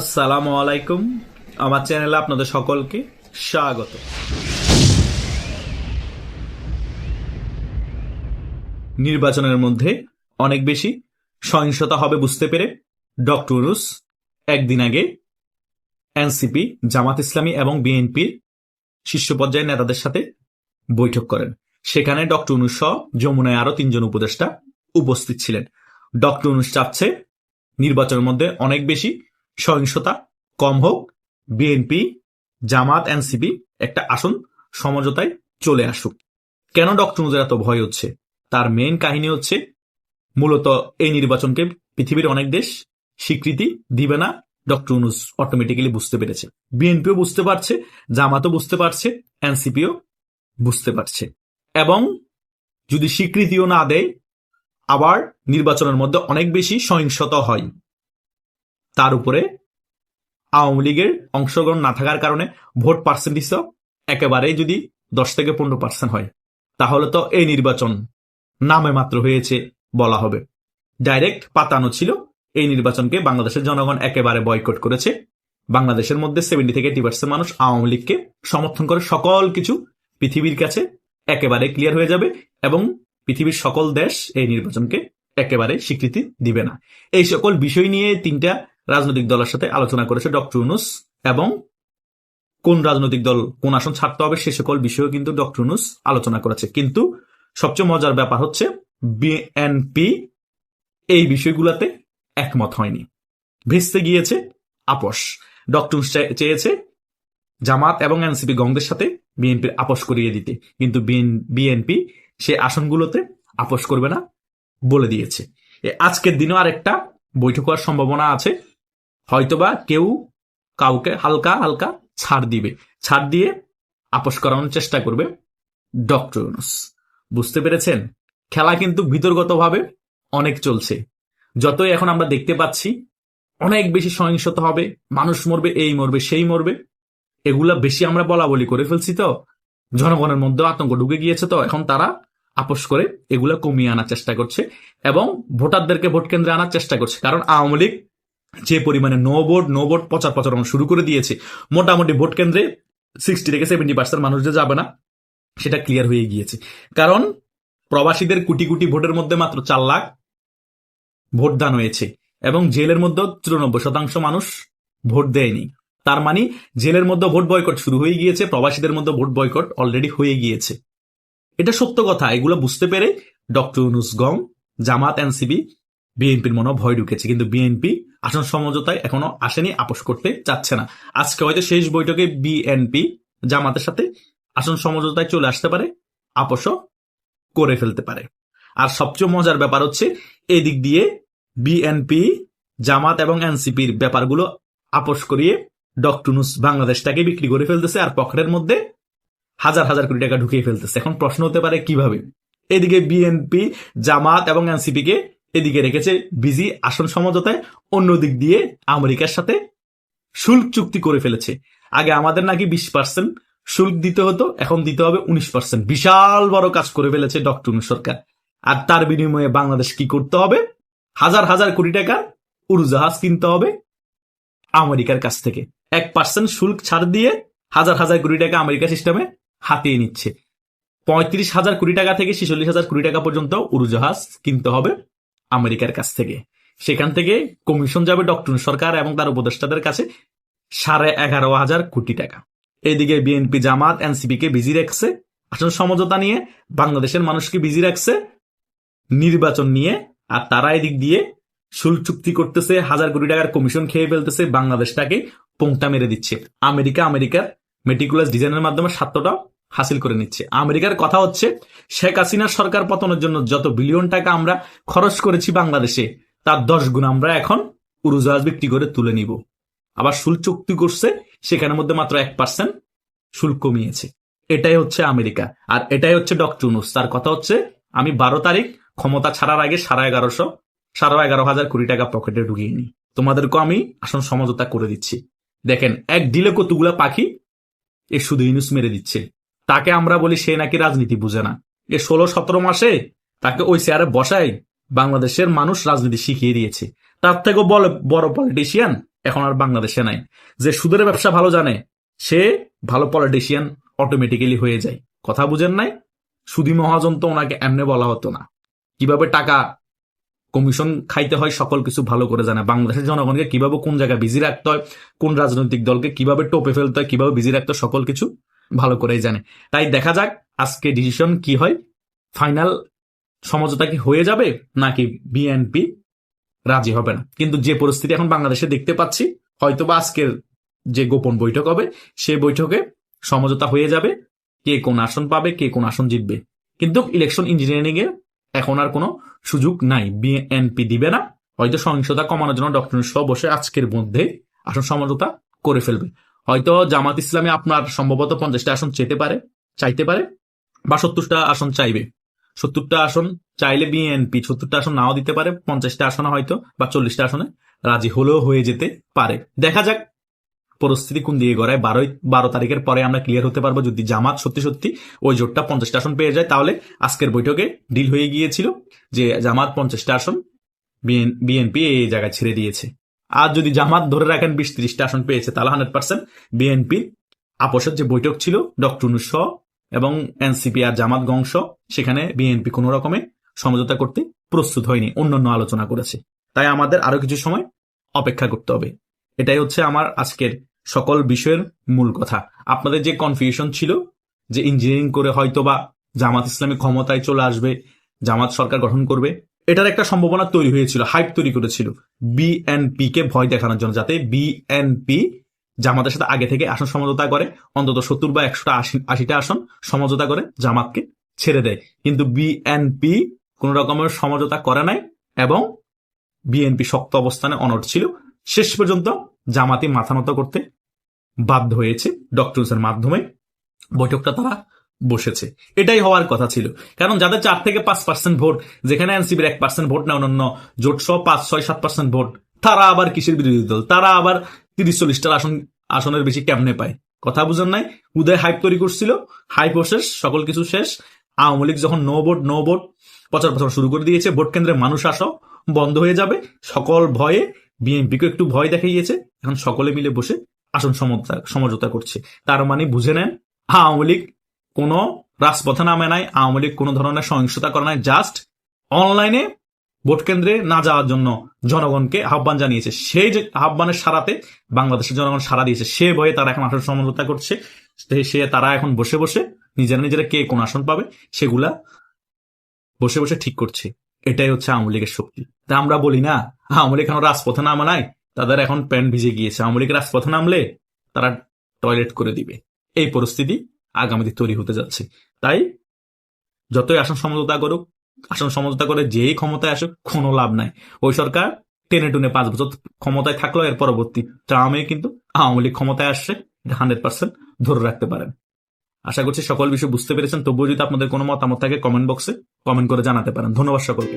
আসসালামু আলাইকুম। আমার চ্যানেলে আপনাদের সকলকে স্বাগত। নির্বাচনের মধ্যে অনেক বেশি সহিংসতা হবে বুঝতে পেরে ডক্টর ইউনুস একদিন আগে এনসিপি, জামাত ইসলামী এবং বিএনপির শীর্ষ পর্যায়ের নেতাদের সাথে বৈঠক করেন। সেখানে ডক্টর ইউনুস সহ যমুনায় আরও তিনজন উপদেষ্টা উপস্থিত ছিলেন। ডক্টর ইউনুস চাচ্ছে নির্বাচনের মধ্যে অনেক বেশি সহিংসতা কম হোক বিএনপি জামাত এনসিপি একটা আসন সমঝোতায় চলে আসুক। কেন ডক্টর নুজের এত ভয় হচ্ছে? তার মেন কাহিনী হচ্ছে, মূলত এই নির্বাচনকে পৃথিবীর অনেক দেশ স্বীকৃতি দিবে না। ডক্টর ইউনুস অটোমেটিক্যালি বুঝতে পেরেছে। বিএনপিও বুঝতে পারছে, জামাতও বুঝতে পারছে এনসিপিও বুঝতে পারছে। এবং যদি স্বীকৃতিও না দেয়, আবার নির্বাচনের মধ্যে অনেক বেশি সহিংসতা হয়। তার উপরে আওয়ামী লীগের অংশগ্রহণ না থাকার কারণে ভোট পার্সেন্টেজও একেবারেই যদি দশ থেকে পনেরো পার্সেন্ট হয়, তাহলে তো এই নির্বাচন নামে মাত্র হয়েছে বলা হবে। ডাইরেক্ট পাতানো ছিল, এই নির্বাচনকে বাংলাদেশের জনগণ একেবারে বয়কট করেছে। বাংলাদেশের মধ্যে সেভেন্টি থেকে এইটি পার্সেন্ট মানুষ আওয়ামী লীগকে সমর্থন করে সকল কিছু পৃথিবীর কাছে একেবারে ক্লিয়ার হয়ে যাবে এবং পৃথিবীর সকল দেশ এই নির্বাচনকে একেবারে স্বীকৃতি দিবে না। এই সকল বিষয় নিয়ে তিনটা রাজনৈতিক দলের সাথে আলোচনা করেছে ডক্টর ইউনুস এবং কোন রাজনৈতিক দল কোন আসন ছাড়তে হবে সে সকল বিষয়েও কিন্তু ডক্টর ইউনুস আলোচনা করেছে। কিন্তু সবচেয়ে মজার ব্যাপার হচ্ছে বিএনপি এই বিষয়গুলোতে একমত হয়নি। ভেস্তে গিয়েছে আপোষ। ডক্টর চেয়েছে জামাত এবং এনসিপি গংদের সাথে বিএনপির আপোষ করিয়ে দিতে। কিন্তু বিএনপি সে আসনগুলোতে আপোষ করবে না বলে দিয়েছে। আজকের দিনেও আরেকটা বৈঠক হওয়ার সম্ভাবনা আছে। হয়তোবা কেউ কাউকে হালকা হালকা ছাড় দিবে। ছাড় দিয়ে আপোষ করানোর চেষ্টা করবে ডক্টর ইউনুস। বুঝতে পেরেছেন? খেলা কিন্তু ভিতরগতভাবে অনেক চলছে। যতই এখন আমরা দেখতে পাচ্ছি, অনেক বেশি সহিংসতা হবে, মানুষ মরবে, এই মরবে, সেই মরবে। এগুলা বেশি আমরা বলা বলি করে ফেলছি তো। জনগণের মধ্যে আতঙ্ক ঢুকে গিয়েছে তো। এখন তারা আপোষ করে এগুলা কমিয়ে আনার চেষ্টা করছে এবং ভোটারদেরকে ভোট কেন্দ্রে আনার চেষ্টা করছে। কারণ আওয়ামী লীগ যে পরিমাণে নো ভোট নো ভোট প্রচার প্রচারণ শুরু করে দিয়েছে, মোটামুটি ভোট কেন্দ্রে সিক্সটি থেকে সেভেন্টি পার্সেন্ট মানুষ যে যাবে না, সেটা ক্লিয়ার হয়ে গিয়েছে। কারণ প্রবাসীদের কোটি কোটি ভোটের মধ্যে মাত্র চার লাখ ভোটদান হয়েছে এবং জেলের মধ্যে চুরানব্বই শতাংশ মানুষ ভোট দেয়নি। তার মানে জেলের মধ্যে ভোট বয়কট শুরু হয়ে গিয়েছে, প্রবাসীদের মধ্যে ভোট বয়কট অলরেডি হয়ে গিয়েছে। এটা সত্য কথা, এগুলো বুঝতে পেরে ডক্টর ইউনুস গং জামাত এনসিবি বিএনপির মনে ভয় ঢুকেছে। কিন্তু বিএনপি আসন সমঝোতায় এখনও আসেনি, আপোষ করতে চাচ্ছে না। আজকে হয়তো শেষ বৈঠকে বিএনপি জামাতের সাথে আসন সমঝোতায় চলে আসতে পারে, আপোষও করে ফেলতে পারে। আর সবচেয়ে মজার ব্যাপার হচ্ছে, এদিক দিয়ে বিএনপি জামাত এবং এনসিপির ব্যাপারগুলো আপোষ করিয়ে ডক্টরনুস বাংলাদেশটাকে বিক্রি করে ফেলতেছে আর পকেটের মধ্যে হাজার হাজার কোটি টাকা ঢুকিয়ে ফেলতেছে। এখন প্রশ্ন হতে পারে কীভাবে? এদিকে বিএনপি জামাত এবং এনসিপি কে এদিকে রেখেছে বিজি আসন সমঝোতায় অন্য দিক দিয়ে আমেরিকার সাথে শুল্ক চুক্তি করে ফেলেছে। আগে আমাদের নাকি বিশ পার্সেন্ট শুল্ক দিতে হতো, এখন দিতে হবে উনিশ পার্সেন্ট বিশাল বড় কাজ করে ফেলেছে ডক্টর সরকার। আর তার বিনিময়ে বাংলাদেশ কি করতে হবে? হাজার হাজার কোটি টাকার উড়োজাহাজ কিনতে হবে আমেরিকার কাছ থেকে। এক পার্সেন্ট শুল্ক ছাড় দিয়ে হাজার হাজার কোটি টাকা আমেরিকা সিস্টেমে হাতিয়ে নিচ্ছে। পঁয়ত্রিশ হাজার কোটি টাকা থেকে ছেচল্লিশ হাজার কোটি টাকা পর্যন্ত উড়োজাহাজ কিনতে হবে আমেরিকার কাছ থেকে। সেখান থেকে কমিশন যাবে ডক্টর সরকার এবং তার উপদেষ্টাদের কাছে সাড়ে এগারো হাজার কোটি টাকা। এদিকে বিএনপি জামাত, এনসিপি কে বিজি রাখছে। আসলে সমঝোতা নিয়ে বাংলাদেশের মানুষকে বিজি রাখছে। নির্বাচন নিয়ে আর তারা এদিক দিয়ে শুল্ক চুক্তি করতেছে, হাজার কোটি টাকার কমিশন খেয়ে ফেলতেছে, বাংলাদেশটাকে পোংটা মেরে দিচ্ছে। আমেরিকা, আমেরিকার মেটিকুলাস ডিজাইনের মাধ্যমে স্বার্থটা হাসিল করে নিচ্ছে। আমেরিকার কথা হচ্ছে, শেখ হাসিনার সরকার পতনের জন্য যত বিলিয়ন টাকা আমরা খরচ করেছি বাংলাদেশে, তার দশ গুণ আমরা এখন উড়োজাহাজ বিক্রি করে তুলে নিব। আবার শুল্ক চুক্তি করছে, সেখানের মধ্যে মাত্র এক পার্সেন্ট শুল্ক কমিয়েছে। এটাই হচ্ছে আমেরিকা। আর এটাই হচ্ছে ডক্টর ইউনুস। তার কথা হচ্ছে, আমি বারো তারিখ ক্ষমতা ছাড়ার আগে সাড়ে এগারোশো, সাড়ে এগারো হাজার কোটি টাকা পকেটে ঢুকিয়ে নি তোমাদেরকেও আমি আসন সমঝোতা করে দিচ্ছি। দেখেন, এক ডিলে কতগুলা পাখি, এ শুধু ইনুস মেরে দিচ্ছে। তাকে আমরা বলি সে নাকি রাজনীতি বুঝে না। এ ষোলো সতেরো মাসে তাকে ওই চেয়ারে বসাই বাংলাদেশের মানুষ রাজনীতি শিখিয়ে দিয়েছে। তার থেকেও বড় বড় পলিটিশিয়ান এখন আর বাংলাদেশে নাই। যে সুদের ব্যবসা ভালো জানে, সে ভালো পলিটিশিয়ান অটোমেটিক্যালি হয়ে যায়। কথা বুঝেন নাই? সুদি মহাজন তো ওনাকে এমনি বলা হতো না। কীভাবে টাকা কমিশন খাইতে হয়, সকল কিছু ভালো করে জানে। বাংলাদেশের জনগণকে কীভাবে কোন জায়গায় বিজি রাখতে হয়, কোন রাজনৈতিক দলকে কীভাবে টোপে ফেলতে হয়, কীভাবে বিজি রাখতে হয়, সকল কিছু ভালো করেই জানে। তাই দেখা যাক আজকে ডিসিশন কি হয়। ফাইনাল সমঝোতা কি হয়ে যাবে নাকি বিএনপি রাজি হবে না। কিন্তু যে পরিস্থিতি এখন বাংলাদেশে দেখতে পাচ্ছি হয়তো বা আজকের যে গোপন বৈঠক হবে সেই বৈঠকে সমঝোতা হয়ে যাবে, কে কোন আসন পাবে, কে কোন আসন জিতবে। কিন্তু ইলেকশন ইঞ্জিনিয়ারিং এ এখন আর কোনো সুযোগ নাই। বিএনপি দিবে না। হয়তো সহিংসতা কমানোর জন্য ডক্টর বসে আজকের মধ্যে আসন সমঝোতা করে ফেলবে। হয়তো জামাত ইসলামী আপনার সম্ভবত পঞ্চাশটা আসন চেতে পারে, চাইতে পারে, বা সত্তরটা আসন চাইবে। সত্তরটা আসন চাইলে বিএনপি, সত্তরটা আসন নাও দিতে পারে, পঞ্চাশটা আসনে হয়তো, বা চল্লিশটা আসনে রাজি হলেও হয়ে যেতে পারে। দেখা যাক পরিস্থিতি কোন দিকে গড়ায়। বারোই, বারো তারিখের পরে আমরা ক্লিয়ার হতে পারব যদি জামাত সত্যি সত্যি ওই জোটটা পঞ্চাশটা আসন পেয়ে যায়। তাহলে আজকের বৈঠকে ডিল হয়ে গিয়েছিল যে জামাত পঞ্চাশটা আসন বিএনপি এই জায়গায় ছেড়ে দিয়েছে। আর যদি জামাত ধরে রাখেন বিশ ত্রিশটা আসন পেয়েছে, তাহলে হান্ড্রেড পার্সেন্ট বিএনপির আপোষের যে বৈঠক ছিল ডক্টর নুস এবং এনসিপি আর জামাত গংশ সেখানে বিএনপি কোনো রকমে সমঝোতা করতে প্রস্তুত হয়নি, অন্যান্য আলোচনা করেছে। তাই আমাদের আরও কিছু সময় অপেক্ষা করতে হবে। এটাই হচ্ছে আমার আজকের সকল বিষয়ের মূল কথা। আপনাদের যে কনফিউশন ছিল যে ইঞ্জিনিয়ারিং করে হয়তো বা জামাত ইসলামী ক্ষমতায় চলে আসবে, জামাত সরকার গঠন করবে এটার একটা সম্ভাবনা তৈরি হয়েছিল হাইপ তৈরি করেছিল। বিএনপি কে ভয় দেখানোর জন্য, যাতে বিএনপি জামাতের সাথে আগে থেকে আসন সমঝোতা করে, অন্তত সত্তর বা একশোটা আশি আশিটা আসন সমঝোতা করে জামাতকে ছেড়ে দেয়। কিন্তু বিএনপি কোন রকমের সমঝোতা করে নাই এবং বিএনপি শক্ত অবস্থানে অনট ছিল। শেষ পর্যন্ত জামাতি মাথা করতে বাধ্য হয়েছে ডক্টরসের মাধ্যমে। বৈঠকটা তারা বসেছে। এটাই হওয়ার কথা ছিল। কারণ যাদের চার থেকে পাঁচ পার্সেন্ট ভোট, যেখানে এনসিবির এক পার্সেন্ট ভোট না অন্যান্য জোট সহ পাঁচ, ছয়, সাত পার্সেন্ট ভোট, তারা আবার কিসের বিরোধী দল? তারা আবার তিরিশ চল্লিশটার আসন, আসনের বেশি কেমনে পায়? কথা বুঝেন নাই? উদয় হাইপ তৈরি করছিল হাইপ শেষ, সকল কিছু শেষ। আওয়ামী লীগ যখন নো ভোট নো ভোট প্রচার প্রচার শুরু করে দিয়েছে, ভোট কেন্দ্রে মানুষ আসো, বন্ধ হয়ে যাবে, সকল ভয়ে বিএনপিকে একটু ভয় দেখাইয়েছে, এখন সকলে মিলে বসে আসন সমঝোতা করছে। তার মানে বুঝে নেন, আওয়ামী লীগ কোন রাজপথে নামে নাই, আওয়ামী লীগ কোন ধরনের সহিংসতা করে নাই জাস্ট অনলাইনে ভোট কেন্দ্রে না যাওয়ার জন্য জনগণকে আহ্বান জানিয়েছে। সেই যে আহ্বানের সারাতে বাংলাদেশের জনগণ সারা দিয়েছে। সে ভয়ে তারা এখন আসন সমঝোতা করছে। সে তারা এখন বসে বসে নিজেরা নিজেরা কে কোন আসন পাবে, সেগুলা বসে বসে ঠিক করছে। এটাই হচ্ছে আওয়ামী লীগের শক্তি। তা আমরা বলি না, আওয়ামী লীগ এখন রাজপথে নামা নাই, তাদের এখন প্যান্ট ভিজে গিয়েছে। আওয়ামী লীগ রাজপথে নামলে তারা টয়লেট করে দিবে। এই পরিস্থিতি আগামীতে তৈরি হতে যাচ্ছে। তাই যতই আসন সমঝোতা করুক, আসন সমঝোতা করে যেই ক্ষমতায় আসুক, কোনো লাভ নাই। ওই সরকার টেনে টুনে পাঁচ বছর ক্ষমতায় থাকল এর পরবর্তী ট্রামে কিন্তু আওয়ামী লীগ ক্ষমতায় আসছে হান্ড্রেড পার্সেন্ট ধরে রাখতে পারেন। আশা করছি সকল বিষয় বুঝতে পেরেছেন। তবুও যদি আপনাদের কোনো মতামত থাকে কমেন্ট বক্সে কমেন্ট করে জানাতে পারেন। ধন্যবাদ সকলকে।